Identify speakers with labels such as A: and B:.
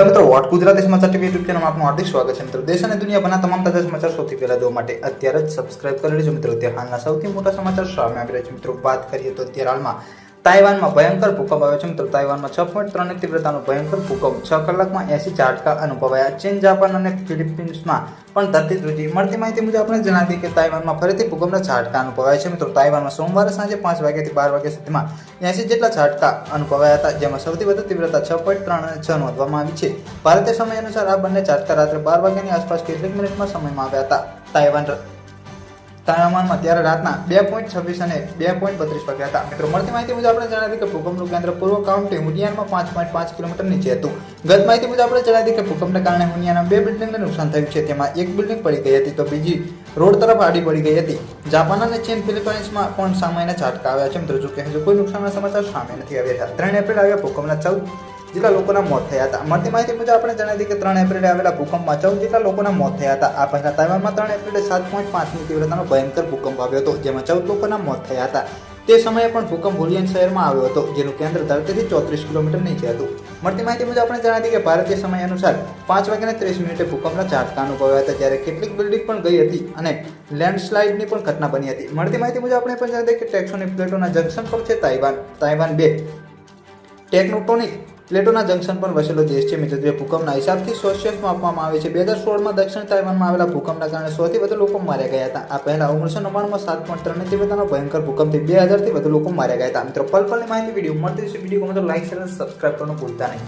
A: નમસ્કાર મિત્રો, વોટ ગુજરાતી સમાચાર ટીવી યુટ્યુબ ચેનલમાં આપનું હાર્દિક સ્વાગત છે. મિત્રો, દેશ અને દુનિયાભરના તમામ તાજા સમાચાર સૌથી પહેલા જોવા માટે અત્યારે જ સબસ્ક્રાઇબ કરી લેજો. મિત્રો, અત્યારે હાલના સૌથી મોટા સમાચાર સામે આવી રહ્યા છે. મિત્રો, વાત કરીએ તો અત્યારે હાલમાં તાઇવાનમાં ભયંકર ભૂકંપ આવ્યો છે મિત્રો. તાઇવાનમાં છ પોઈન્ટ ત્રણની તીવ્રતાનો ભયંકર ભૂકંપ, છ કલાકમાં એસી ઝાટકા અનુભવાયા. ચીન, જાપાન અને ફિલિપિન્સમાં પણ ધરતી ધ્રુજી. મળતી માહિતી મુજબ આપણે જણાવી કે તાઇવાનમાં ફરીથી ભૂકંપના ઝાટકા અનુભવાયા છે મિત્રો. તાઇવાનમાં સોમવારે સાંજે પાંચ વાગ્યાથી બાર વાગ્યા સુધીમાં એસી જેટલા ઝાટકા અનુભવાયા હતા, જેમાં સૌથી વધુ તીવ્રતા છ પોઈન્ટ ત્રણ અને છ નોંધવામાં આવી છે. ભારતીય સમય અનુસાર આ બંને ઝાટકા રાત્રે બાર વાગ્યાની આસપાસ કેટલીક મિનિટમાં સમયમાં આવ્યા હતા. તાઇવાન તાઇવાનમાં ત્યારે રાતના બે પોઈન્ટ છવ્વીસ અને બે પોઈન્ટ બત્રીસ વાગ્યા હતા. મિત્રો, મળતી માહિતી મુજબ આપણે જણાવી કે ભૂકંપનું કેન્દ્ર પૂર્વ કાઉન્ટી હુનિયાનમાં પાંચ પોઈન્ટ પાંચ કિલોમીટર નીચે હતું. ગત માહિતી મુજબ આપણે જણાવી કે ભૂકંપને કારણે હુનિયાના બે બિલ્ડિંગને નુકસાન થયું છે. તેમાં એક બિલ્ડિંગ પડી ગઈ હતી તો બીજી રોડ તરફ આડી પડી ગઈ હતી. જાપાન અને ચીન ફિલિપાઇન્સમાં પણ સામાન્ય ઝાટકા આવ્યા છે. મિત્રો, જો કે હજુ કોઈ નુકસાનના સમાચાર સામે નથી આવ્યા. ત્રણ એપ્રિલ આવ્યા ભૂકંપના ચૌદ જેટલા લોકોના મોત થયા હતા. મળતી માહિતી મુજબ આપણે જણાવી કે ત્રણ એપ્રિલે આવેલા ભૂકંપમાં ચૌદ જેટલા લોકોના મોત થયા હતા. આ પહેલા તાઇવાનમાં ત્રણ એપ્રિલે સાત પોઈન્ટ પાંચની તીવ્રતાનો ભયંકર ભૂકંપ આવ્યો હતો, જેમાં ચૌદ લોકોના મોત થયા હતા. તે સમયે પણ ભૂકંપ હુલિયન શહેરમાં આવ્યો હતો, જેનું કેન્દ્ર ધરતીથી ચોત્રીસ કિલોમીટર નીચે હતું. મળતી માહિતી મુજબ આપણે જણાવી કે ભારતીય સમય અનુસાર પાંચ વાગ્યાને ત્રીસ મિનિટે ભૂકંપના ઝાટકા અનુભવ્યા હતા, જ્યારે કેટલીક બિલ્ડિંગ પણ ગઈ હતી અને લેન્ડસ્લાઇડની પણ ઘટના બની હતી. મળતી માહિતી મુજબ આપણે પણ જણાવી કે ટેક્સોનિક પ્લેટોના જંકશન પર છે તાઇવાન. તાઇવાન બે ટેકનોટોનિક પ્લેટોના જંકશન પર વસેલો દેશ છે. મિત્રો, જે ભૂકંપના હિસાબથી સોશિયસમાં આપવામાં આવે છે. બે હજાર સોળમાં દક્ષિણ તાઇવાનમાં આવેલા ભૂકંપના કારણે સૌથી વધુ લોકો માર્યા ગયા હતા. આ પહેલા ઓગણીસો નવ્વાણુંમાં સાત પોઈન્ટ ત્રણ તીવ્રતાનો ભયંકર ભૂકંપથી બે હજારથી વધુ લોકો માર્યા ગયા હતા. મિત્રો પલ પલની માહિતી વીડિયો મળતી વીડિયો ગમે તો લાઈક શેર અને સબસ્ક્રાઇબ કરવાનું ભૂલતા નહીં.